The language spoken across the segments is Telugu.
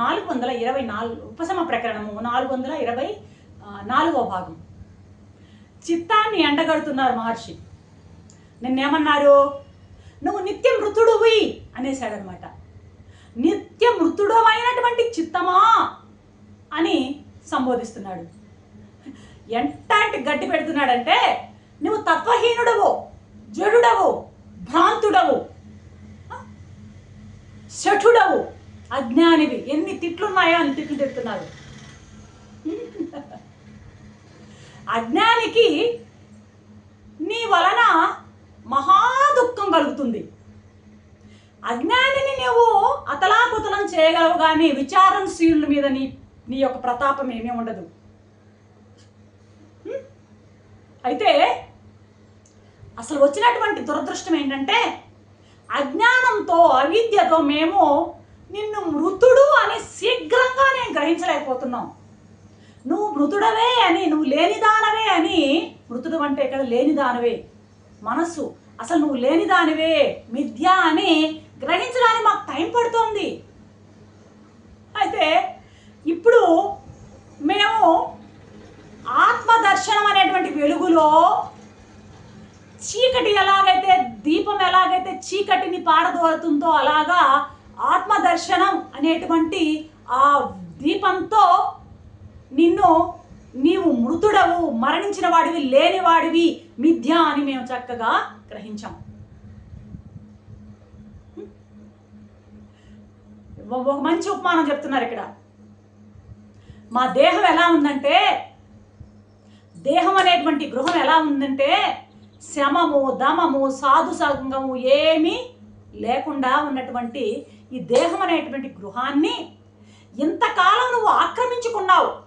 నాలుగు వందల ఇరవై నాలుగు ఉపశమ ప్రకరణము నాలుగు వందల ఇరవై నాలుగో నాలుగవ భాగం. చిత్తాన్ని ఎండగడుతున్నారు మహర్షి. నిన్నేమన్నారు? నువ్వు నిత్య మృతుడువి అనేసాడనమాట నిత్య మృతుడమైనటువంటి చిత్తమా అని సంబోధిస్తున్నాడు. ఎంటాంటి గట్టి పెడుతున్నాడంటే నువ్వు తత్వహీనుడవు జడుడవు భ్రాంతుడవు శఠుడవు. అజ్ఞానివి. ఎన్ని తిట్లున్నాయో అన్ని తిట్లు తిడుతున్నాడు అజ్ఞానికి నీ వలన మహా దుఃఖం కలుగుతుంది. అజ్ఞానిని నువ్వు అతలాకుతలం చేయగలవు కానీ విచారణశీలుల మీద నీ నీ యొక్క ప్రతాపం ఏమీ ఉండదు. అయితే అసలు వచ్చినటువంటి దురదృష్టం ఏంటంటే అజ్ఞానంతో అవిద్యతో మేము నిన్ను మృతుడు అని శీఘ్రంగా నేను గ్రహించలేకపోతున్నాం నువ్వు మృతుడవే అని నువ్వు లేనిదానవే అని మృతుడు అంటే ఇక్కడ లేనిదానవే. మనస్సు అసలు నువ్వు లేనిదానివే మిథ్య అని గ్రహించడానికి మాకు టైం పడుతోంది. అయితే ఇప్పుడు మేము ఆత్మదర్శనం అనేటువంటి వెలుగులో చీకటి ఎలాగైతే దీపం ఎలాగైతే చీకటిని పారదోరుతుందో అలాగా ఆత్మదర్శనం అనేటువంటి ఆ దీపంతో నిన్ను నీవు మృతుడవు మరణించిన వాడివి లేనివాడివి మిథ్య అని మేము చక్కగా గ్రహించాం. ఒక మంచి ఉపమానం చెప్తున్నారు ఇక్కడ. మా దేహం ఎలా ఉందంటే దేహం అనేటువంటి గృహం ఎలా ఉందంటే శమము దమము సాధు సంగము ఏమీ లేకుండా ఉన్నటువంటి ఈ దేహం అనేటువంటి గృహాన్ని ఇంతకాలం నువ్వు ఆక్రమించుకున్నావు.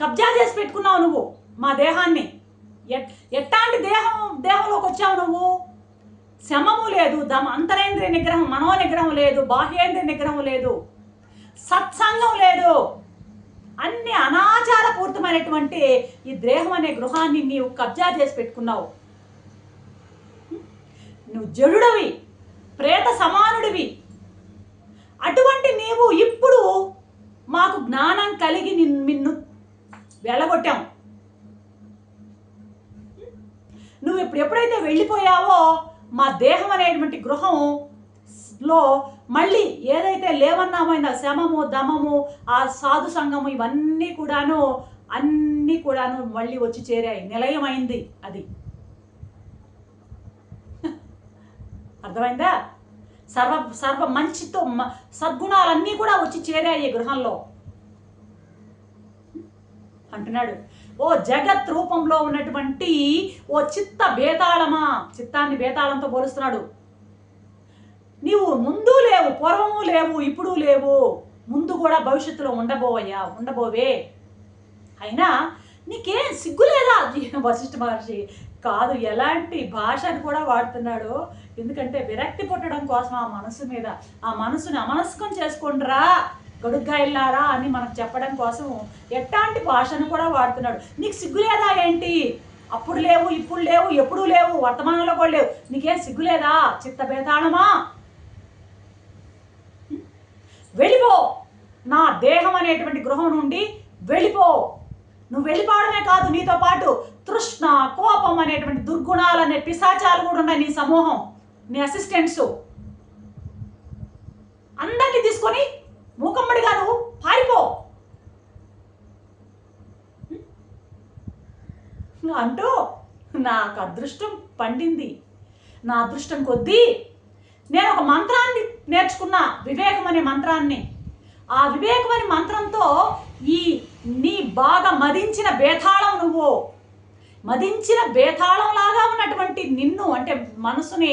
కబ్జా చేసి పెట్టుకున్నావు నువ్వు మా దేహాన్ని. ఎట్- దేహం దేహంలోకి వచ్చావు నువ్వు? శమము లేదు దమ అంతరేంద్రియ నిగ్రహం మనో నిగ్రహం లేదు బాహ్యేంద్రియ నిగ్రహం లేదు సత్సంగం లేదు. అన్ని అనాచారపూరితమైనటువంటి ఈ దేహం అనే గృహాన్ని నీవు కబ్జా చేసి పెట్టుకున్నావు. నువ్వు జడుడవి. ప్రేత సమానుడివి. అటువంటి నీవు ఇప్పుడు మాకు జ్ఞానం కలిగి నిన్- నిన్ను వెళ్ళగొట్టాం నువ్వు ఇప్పుడు ఎప్పుడైతే వెళ్ళిపోయావో మా దేహం అనేటువంటి గృహం లో మళ్ళీ ఏదైతే లేవన్నామో ఇందా శమము దమము ఆ సాధు సంఘము ఇవన్నీ కూడాను అన్నీ కూడాను మళ్ళీ వచ్చి చేరాయి. నిలయమైంది అది. అర్థమైందా? సర్వ సర్వ మంచితో మ- సద్గుణాలన్నీ కూడా వచ్చి చేరాయి ఈ గృహంలో. అంటున్నాడు. ఓ జగత్ రూపంలో ఉన్నటువంటి ఓ చిత్త బేతాళమా చిత్తాన్ని బేతాళంతో పోలుస్తున్నాడు. నీవు ముందు లేవు పూర్వము లేవు ఇప్పుడు లేవు ముందు కూడా భవిష్యత్తులో ఉండబోవయ్యా ఉండబోవే. అయినా నీకేం సిగ్గు లేదా వశిష్ఠ మహర్షి కాదు ఎలాంటి భాషను కూడా వాడుతున్నాడు? ఎందుకంటే విరక్తి పుట్టడం కోసం ఆ మనసు మీద ఆ మనసుని అమనస్కం చేసుకుండ్రా గడుగ్గాయిల్లారా అని మనకు చెప్పడం కోసం ఎట్లాంటి భాషను కూడా వాడుతున్నాడు. నీకు సిగ్గు లేదా ఏంటి? అప్పుడు లేవు ఇప్పుడు లేవు ఎప్పుడూ లేవు వర్తమానంలో కూడా లేవు. నీకేం సిగ్గు లేదా? చిత్త వెళ్ళిపో. నా దేహం అనేటువంటి గృహం నుండి వెళ్ళిపో. నువ్వు వెళ్ళిపోవడమే కాదు నీతో పాటు తృష్ణ కోపం అనేటువంటి దుర్గుణాలు అనే పిశాచాలు కూడా ఉన్నాయి నీ సమూహం. నీ అసిస్టెంట్స్ అందరినీ తీసుకొని మూకమ్మడిగా నువ్వు పారిపో. అంటూ నాకు అదృష్టం పండింది. నా అదృష్టం కొద్దీ నేను ఒక మంత్రాన్ని నేర్చుకున్నా వివేకం అనే మంత్రాన్ని. ఆ వివేకం అనే మంత్రంతో ఈ నీ బాగా మదించిన బేతాళం నువ్వు మదించిన బేతాళం లాగా ఉన్నటువంటి నిన్ను అంటే మనసుని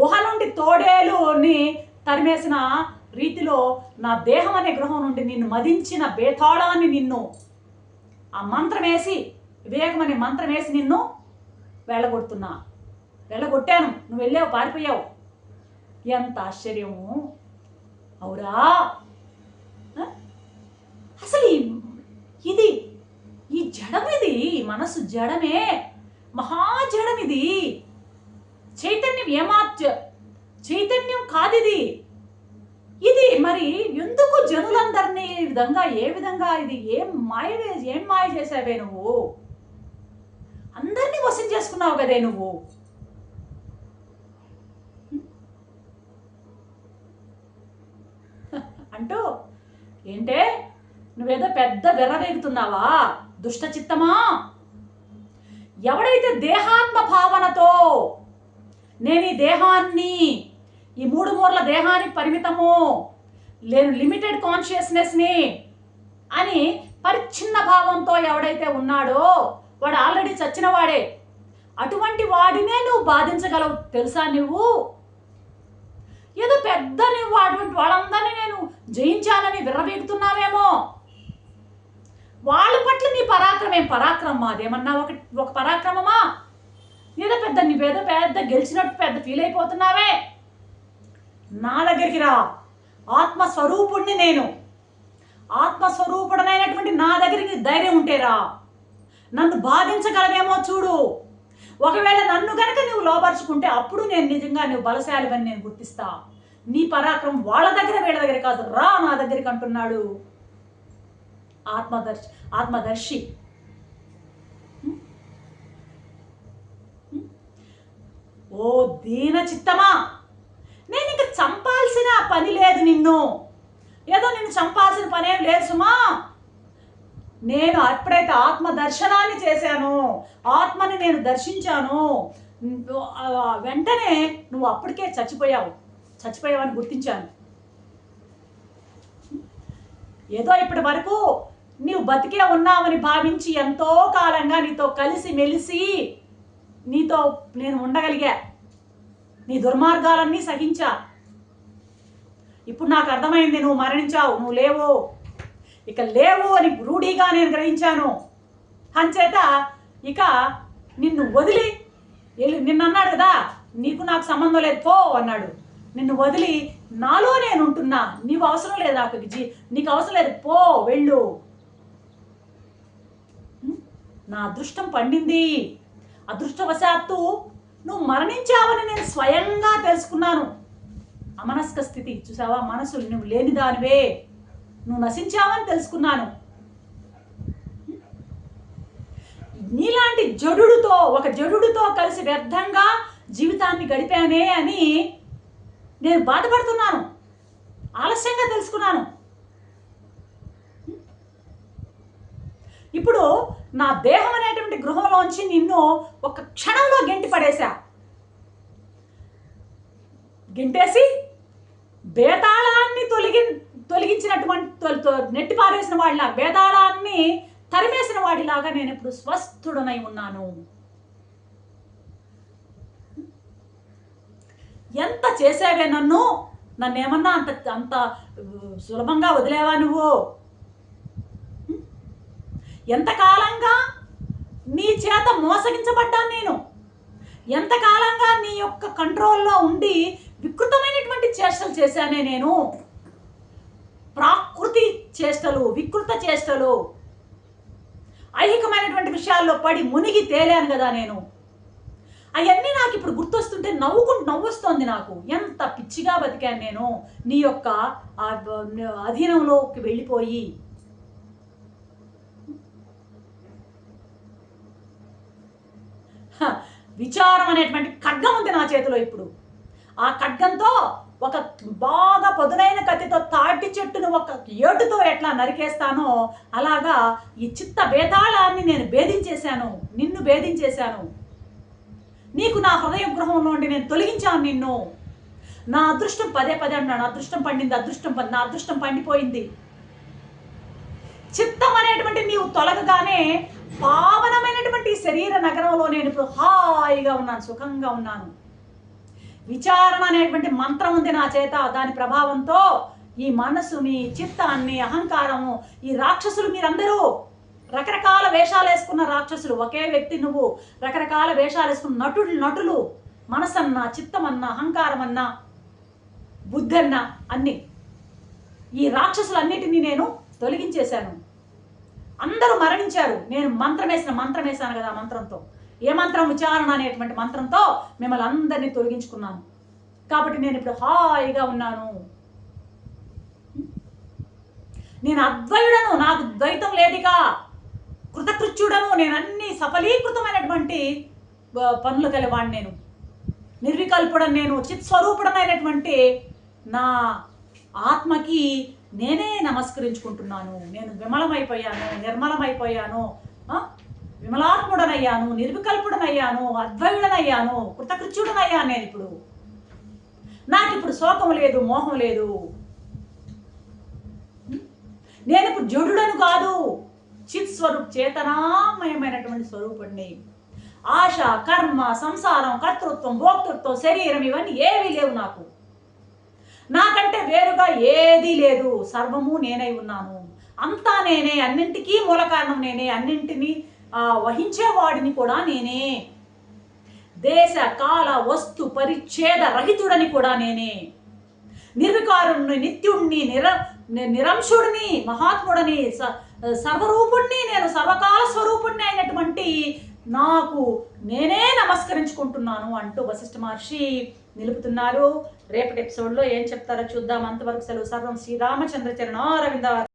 గుహ నుండి తోడేలుని తరిమేసిన రీతిలో నా దేహం అనే గృహం నుండి నిన్ను మదించిన బేతాళాన్ని నిన్ను ఆ మంత్రం వేసి వివేకం అనే మంత్రం వేసి నిన్ను వెళ్ళగొడుతున్నా. వెళ్ళగొట్టాను. నువ్వు వెళ్ళావు పారిపోయావు. ఎంత ఆశ్చర్యము. అవురా. అసలు ఇది ఈ జడమిది ఇది మనసు జడమే మహా ఇది చైతన్యం ఏమార్చ చైతన్యం కాదిది. ఇది మరి ఎందుకు జనులందరినీ ఈ విధంగా ఏ విధంగా ఇది ఏం మాయ ఏం మాయ చేసావే నువ్వు? అందరినీ వశం చేసుకున్నావు కదే నువ్వు. అంటూ ఏంటే నువ్వేదో పెద్ద వెర్రవేగుతున్నావా దుష్ట చిత్తమా ఎవడైతే దేహాత్మ భావనతో నేను ఈ దేహాన్ని ఈ మూడు మూర్ల దేహానికి పరిమితము నేను లిమిటెడ్ కాన్షియస్నెస్ని అని పరిచ్ఛిన్న భావంతో ఎవడైతే ఉన్నాడో వాడు ఆల్రెడీ చచ్చినవాడే అటువంటి వాడినే నువ్వు బాధించగలవు తెలుసా నువ్వు ఏదో పెద్ద నువ్వు అటువంటి వాళ్ళందరినీ నేను జయించాలని విర్రవీగుతున్నావేమో. వాళ్ళ పట్ల నీ పరాక్రమం పరాక్రమం అదేమన్నా ఒక ఒక పరాక్రమమా? ఏదో పెద్ద నువ్వేదో పెద్ద గెలిచినట్టు పెద్ద ఫీల్ అయిపోతున్నావే. నా దగ్గరికి రా. ఆత్మస్వరూపుణ్ణి నేను. ఆత్మస్వరూపుడనైనటువంటి నా దగ్గరికి ధైర్యం ఉంటేరా నన్ను బాధించగలవేమో చూడు. ఒకవేళ నన్ను కనుక నువ్వు లోపరుచుకుంటే అప్పుడు నేను నిజంగా నువ్వు బలశాలివని నేను గుర్తిస్తా. నీ పరాక్రమం వాళ్ళ దగ్గర వీళ్ళ దగ్గర కాదు. రా నా దగ్గరికి అంటున్నాడు. ఆత్మదర్శి ఆత్మదర్శి. ఓ దీన చిత్తమా? నేను ఇంక చంపాల్సిన పని లేదు నిన్ను. ఏదో నిన్ను చంపాల్సిన పనేం లేదు సుమా. నేను ఎప్పుడైతే ఆత్మ దర్శనాన్ని చేశాను. ఆత్మని నేను దర్శించాను. వెంటనే నువ్వు అప్పటికే చచ్చిపోయావు. చచ్చిపోయావని గుర్తించాను. ఏదో ఇప్పటి వరకు నీవు బతికే ఉన్నావని భావించి ఎంతో కాలంగా నీతో కలిసి మెలిసి నీతో నేను ఉండగలిగా. నీ దుర్మార్గాలన్నీ సహించా. ఇప్పుడు నాకు అర్థమైంది నువ్వు మరణించావు నువ్వు లేవు. ఇక లేవు అని రూఢీగా నేను గ్రహించాను. అంచేత ఇక నిన్ను వదిలి వెళ్ళి నిన్ను అన్నాడు కదా నీకు నాకు సంబంధం లేదు పో అన్నాడు. నిన్ను వదిలి నాలో నేను ఉంటున్నా నీవు అవసరం లేదు నాకు జీ నీకు అవసరం లేదు పో వెళ్ళు. నా అదృష్టం పండింది. అదృష్టవశాత్తు నువ్వు మరణించావని నేను స్వయంగా తెలుసుకున్నాను. అమనస్క స్థితి చూసావా? మనసు నువ్వు లేని దానివే. నువ్వు నశించావని తెలుసుకున్నాను. నీలాంటి జడుడుతో ఒక జడుడుతో కలిసి వ్యర్థంగా జీవితాన్ని గడిపానే అని నేను బాధపడుతున్నాను. ఆలస్యంగా తెలుసుకున్నాను. ఇప్పుడు నా దేహం అనేటువంటి గృహంలోంచి నిన్ను ఒక క్షణంలో గెంటి పడేశా. గెంటేసి బేతాళాన్ని తొలగి తొలగించినటువంటి తొ- నెట్టి పారేసిన వాడిలా బేతాళాన్ని తరిమేసిన వాడిలాగా నేను ఇప్పుడు స్వస్థుడనై ఉన్నాను. ఎంత చేసావే నన్ను? నన్ను ఏమన్నా అంత అంత సులభంగా వదిలేవా నువ్వు? ఎంతకాలంగా నీ చేత మోసగించబడ్డాను నేను? ఎంతకాలంగా నీ యొక్క కంట్రోల్లో ఉండి వికృతమైనటువంటి చేష్టలు చేశానే నేను? ప్రాకృతి చేష్టలు వికృత చేష్టలు. ఐహికమైనటువంటి విషయాల్లో పడి మునిగి తేలాను కదా నేను. అవన్నీ నాకు ఇప్పుడు గుర్తొస్తుంటే నవ్వుకుంటూ నవ్వొస్తోంది నాకు. ఎంత పిచ్చిగా బతికాను నేను నీ యొక్క అధీనంలోకి వెళ్ళిపోయి. విచారం అనేటువంటి ఖడ్గం ఉంది నా చేతిలో ఇప్పుడు. ఆ ఖడ్గంతో ఒక బాగా పదునైన కత్తితో తాటి చెట్టును ఒక ఏటుతో ఎట్లా నరికేస్తానో అలాగా ఈ చిత్త భేదాళాన్ని నేను భేదించేశాను నిన్ను భేదించేశాను. నీకు నా హృదయ గృహంలో నుండి నేను తొలగించాను నిన్ను. నా అదృష్టం పదే పదే అన్నాడు. అదృష్టం పండింది అదృష్టం నా అదృష్టం పండిపోయింది. చిత్తం అనేటువంటి నీవు తొలగగానే పావనమైనటువంటి శరీర నగరంలో నేను ఇప్పుడు హాయిగా ఉన్నాను సుఖంగా ఉన్నాను. విచారణ అనేటువంటి మంత్రం ఉంది నా చేత దాని ప్రభావంతో ఈ మనసుని చిత్తాన్ని అహంకారము ఈ రాక్షసులు మీరందరూ రకరకాల వేషాలు వేసుకున్న రాక్షసులు ఒకే వ్యక్తి నువ్వు రకరకాల వేషాలు వేసుకున్న నటుడు నటులు మనసన్న చిత్తమన్న అహంకారమన్నా బుద్ధన్న అన్ని. ఈ రాక్షసులన్నిటినీ నేను తొలగించేశాను. అందరూ మరణించారు. నేను మంత్రం వేసిన మంత్రం వేశాను కదా మంత్రంతో. ఏ మంత్రం? ఉచ్చారణ అనేటువంటి మంత్రంతో మిమ్మల్ని అందరినీ తొలగించుకున్నాను. కాబట్టి నేను ఇప్పుడు హాయిగా ఉన్నాను. నేను అద్వయుడను నాకు ద్వైతం లేదుగా. కృతకృత్యుడను నేను అన్ని సఫలీకృతమైనటువంటి పనులు కలివాడిని నేను. నిర్వికల్పుడని నేను చిత్స్వరూపుడనైనటువంటి నా ఆత్మకి నేనే నమస్కరించుకుంటున్నాను నేను విమలమైపోయాను నిర్మలమైపోయాను విమలాత్ముడనయ్యాను నిర్వికల్పుడనయ్యాను అద్వయుడనయ్యాను కృతకృత్యుడనయ్యాను నేను ఇప్పుడు. నాకు ఇప్పుడు శోకం లేదు మోహం లేదు. నేను ఇప్పుడు జడుడను కాదు. చిత్ స్వరూప్ చేతనామయమైనటువంటి స్వరూపుణ్ణి ఆశ కర్మ సంసారం కర్తృత్వం భోక్తృత్వం శరీరం ఇవన్నీ ఏవీ లేవు నాకు. నాకంటే వేరుగా ఏదీ లేదు. సర్వము నేనై ఉన్నాను. అంతా నేనే అన్నింటికీ మూల కారణం నేనే అన్నింటినీ వహించేవాడిని కూడా నేనే. దేశ కాల వస్తు పరిచ్ఛేద రహితుడని కూడా నేనే. నిర్వికారుణ్ణి నిత్యుణ్ణి నిర నిరంశుడిని మహాత్ముడని స- సర్వరూపుణ్ణి నేను సర్వకాల స్వరూపుణ్ణి అయినటువంటి నాకు నేనే నమస్కరించుకుంటున్నాను అంటూ వశిష్ఠ మహర్షి నిలుపుతున్నారు. రేపటి ఎపిసోడ్లో ఏం చెప్తారో చూద్దాం. అంతవరకు సెలవు. సర్వం శ్రీరామచంద్ర చరణారవింద